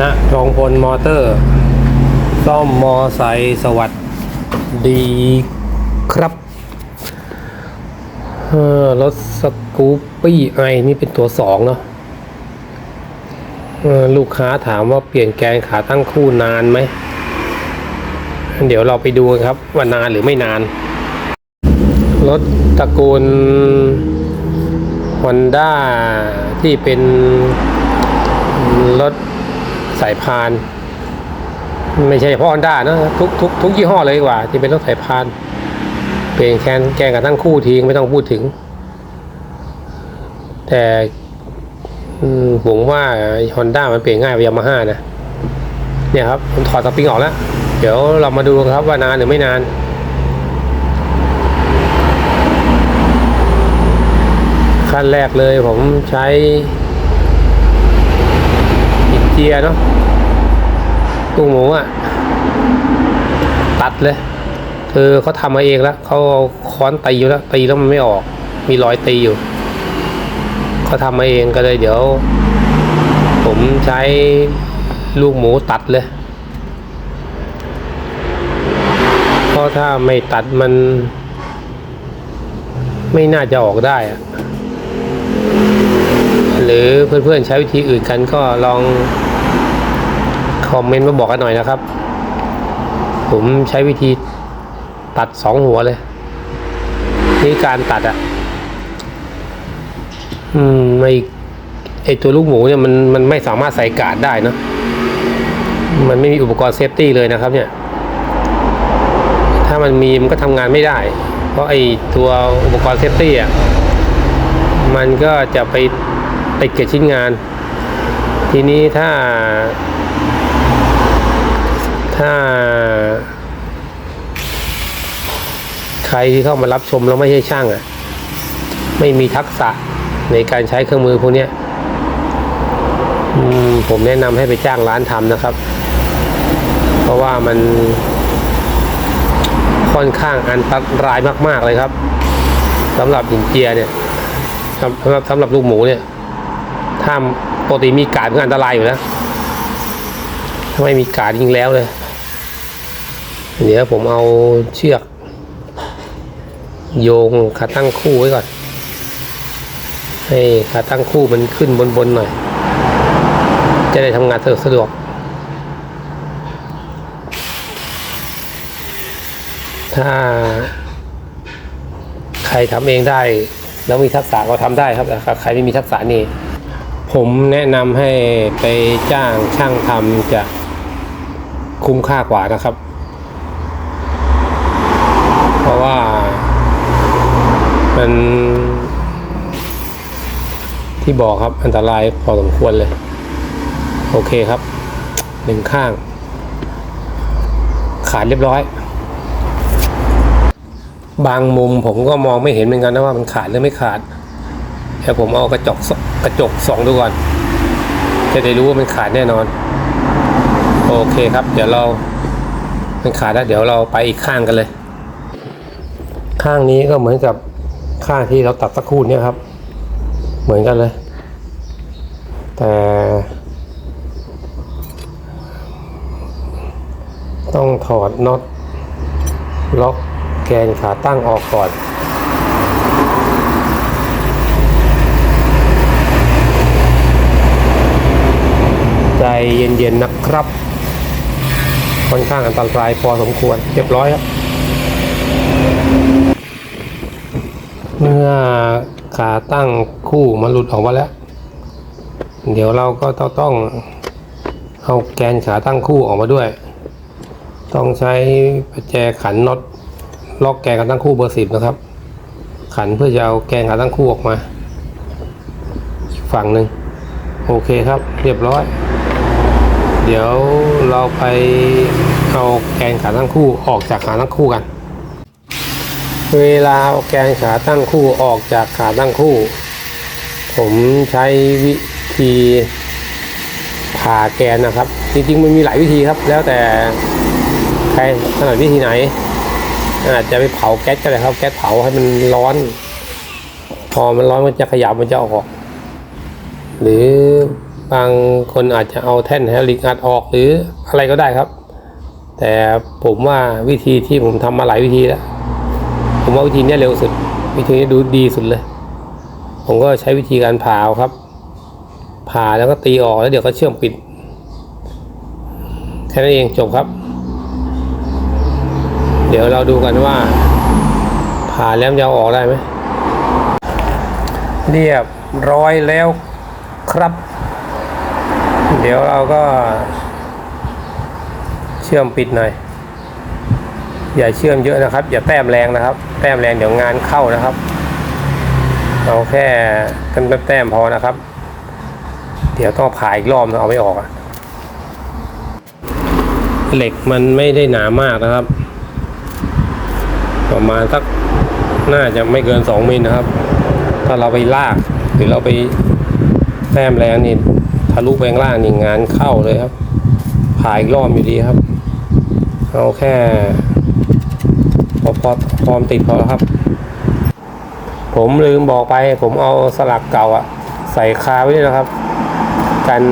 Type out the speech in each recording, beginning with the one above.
นะจองพลมอเตอร์ ซ่อมมอไซค์สวัสดีครับรถสกูปปี้ไอนี่เป็นตัวสองเนาะลูกค้าถามว่าเปลี่ยนแกนขาตั้งคู่นานไหม เดี๋ยวเราไปดูครับ ว่านานหรือไม่นาน รถตระกูลฮอนด้าที่เป็นรถ สายพาน ไม่ใช่เฉพาะฮอนด้านะทุกทุกทุกยี่ห้อเลยกว่า ที่เป็นรถสายพาน เปลี่ยนแคนแกนกับทั้งคู่ทิ้งไม่ต้องพูดถึง แต่ผมว่าฮอนด้ามันเปลี่ยนง่ายกว่ายามาฮ่านะเนี่ยครับผมถอดสปริงออกแล้ว เดี๋ยวเรามาดูครับว่านานหรือไม่นานขั้นแรกเลยผมใช้ เจียเนาะลูกหมูอะตัดเลย คือเขาทำมาเองแล้วเขาเอาค้อนตีอยู่แล้วตีแล้วมันไม่ออก มีรอยตีอยู่เขาทำมาเองก็เลยเดี๋ยว ผมใช้ลูกหมูตัดเลยเพราะถ้าไม่ตัดมัน ไม่น่าจะออกได้อะหรือเพื่อนๆใช้วิธีอื่นกันก็ลอง คอมเมนต์มาบอกกันหน่อยนะครับ ผมใช้วิธีตัดสองหัวเลย นี่การตัดอะ่ะ อืมไม่ไอตัวลูกหมูเนี่ยมันมันไม่สามารถใส่กาดได้นะมันไม่มีอุปกรณ์เซฟตี้เลยนะครับ เนี่ย ถ้ามันมีมันก็ทำงานไม่ได้ เพราะไอตัวอุปกรณ์เซฟตี้อะ มันก็จะไปติดกับชิ้นงาน ทีนี้ถ้า ถ้า ใครที่เข้ามารับชมแล้วไม่ใช่ช่างอะ ไม่มีทักษะในการใช้เครื่องมือพวกนี้ผมแนะนำให้ไปจ้างร้านทำนะครับ เพราะว่ามันค่อนข้างอันตรายมาก ๆ เลยครับสำหรับหินเจียเนี่ยสำหรับสำหรับลูกหมูเนี่ย ถ้าปกติมีการก็อันตรายอยู่แล้วถ้าไม่มีการยิงแล้วเลย เดี๋ยวผมเอาเชือก โยงขาตั้งคู่ไว้ก่อน ให้ขาตั้งคู่มันขึ้นบนๆหน่อย จะได้ทำงานสะดวกสะดวกถ้าใครทำเองได้ แล้วมีทักษะก็ทำได้ครับแต่ใครไม่มีทักษะนี่ ผมแนะนำให้ไปจ้างช่างทำจะคุ้มค่ากว่านะครับ เพราะว่า มันที่บอกครับอันตรายพอสมควรเลย โอเคครับหนึ่งข้าง ขาดเรียบร้อย บางมุมผมก็มองไม่เห็นเหมือนกันนะว่ามันขาดหรือไม่ขาดเดี๋ยวผมเอากระจกกระจกสองดูก่อน จะได้รู้ว่ามันขาดแน่นอน โอเคครับ เดี๋ยวเรามันขาดแล้วเดี๋ยวเราไปอีกข้างกันเลย ข้างนี้ก็เหมือนกับ ข้าที่เราตัดสักครู่เนี่ยครับ เหมือนกันเลย แต่ ต้องถอดน็อตล็อกแกนขาตั้งออกก่อนใจเย็นๆนะครับ ค่อนข้างอันตรายพอสมควรเรียบร้อยครับ มื่อขาตั้งคู่มันหลุดออกมาแล้ว เดี๋ยวเราก็ต้องต้องเอาแกนขาตั้งคู่ออกมาด้วย ต้องใช้ประแจขันน็อตล็อกแกนขาตั้งคู่เบอร์สิบนะครับ ขันเพื่อจะเอาแกนขาตั้งคู่ออกมาอีกฝั่งหนึ่งโอเคครับ เรียบร้อย เดี๋ยวเราไปเอาแกนขาตั้งคู่ออกจากขาตั้งคู่กัน เวลาเอาแกนขาตั้งคู่ออกจากขาตั้งคู่ ผมใช้วิธีผ่าแกนนะครับ จริงๆมันมีหลายวิธีครับ แล้วแต่ใครถนัดวิธีไหน อาจจะไปเผาแก๊สก็ได้ครับ แก๊สเผาให้มันร้อน พอมันร้อนมันจะขยับมันจะออก หรือบางคนอาจจะเอาแท่นไฮลิกอัดออกหรืออะไรก็ได้ครับ แต่ผมว่าวิธีที่ผมทำมาหลายวิธีแล้ว ผมว่าวิธีนี้เร็วสุด วิธีนี้ดูดีสุดเลย ผมก็ใช้วิธีการผ่าครับ ผ่าแล้วก็ตีออกแล้วเดี๋ยวก็เชื่อมปิดแค่นั้นเองจบครับ เดี๋ยวเราดูกันว่า ผ่าแล้วมันจะเอาออกได้ไหมเรียบร้อยแล้วครับ เดี๋ยวเราก็เชื่อมปิดหน่อย อย่าเชื่อมเยอะนะครับ อย่าแต้มแรงนะครับ แต้มแรงเดี๋ยวงานเข้านะครับ เอาแค่กันแต้มพอนะครับ เดี๋ยวต้องผ่าอีกรอบนะเอาไม่ออกอะเหล็กมันไม่ได้หนามากนะครับ ประมาณสักน่าจะไม่เกินสองมิลนะครับ ถ้าเราไปลากหรือเราไปแต้มแรงนี่ทะลุไปข้างล่างนี่งานเข้าเลยครับผ่าอีกรอบอยู่ดีครับเอาแค่ อพอพร้อมติดพอแล้วครับ ผมลืมบอกไป ผมเอาสลักเก่าอะใส่คาไว้ด้วยนะครับ กัน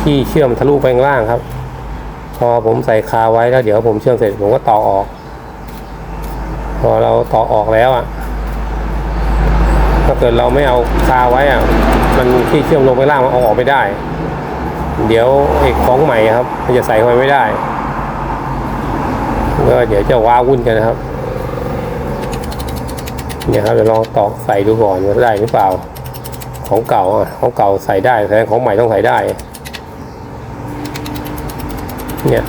ที่เชื่อมทะลุไปข้างล่างครับ พอผมใส่คาไว้แล้ว เดี๋ยวผมเชื่อมเสร็จผมก็ต่อออก พอเราต่อออกแล้วอะถ้าเกิดเราไม่เอาคาไว้อะมันที่เชื่อมลงไปล่างมันเอาออกไม่ได้ เดี๋ยวเอกของใหม่ครับ มันจะใส่เข้ไม่ได้ ก็เดี๋ยวจะว้าวุ่นกันนะครับ เนี่ยครับเดี๋ยวลองตอกใส่ดูก่อนว่าได้หรือเปล่า ของเก่าอะของเก่าใส่ได้แต่ของใหม่ต้องใส่ได้ เนี่ย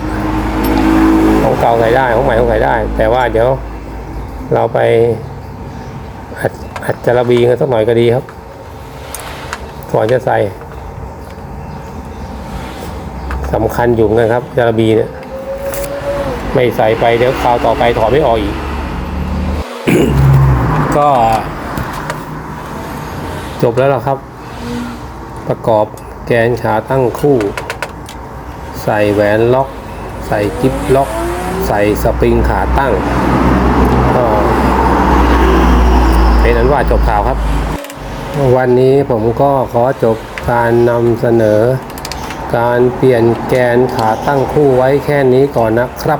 ของเก่าใส่ได้ของใหม่ต้องใส่ได้ แต่ว่าเดี๋ยว เราไปอัดอัดจระบีกันสักหน่อยก็ดีครับก่อนจะใส่สำคัญอยู่นกันครับจระบีเนี่ย ไม่ใส่ไปเดี๋ยวคราวต่อไปถอดไม่ออกอีก ก็ จบแล้วล่ะครับ ประกอบแกนขาตั้งคู่ ใส่แหวนล็อก ใส่กิ๊บล็อก ใส่สปริงขาตั้งก็เป็นนั้นว่าจบข่าวครับ วันนี้ผมก็ขอจบการนำเสนอการเปลี่ยนแกนขาตั้งคู่ไว้แค่นี้ก่อนนะครับ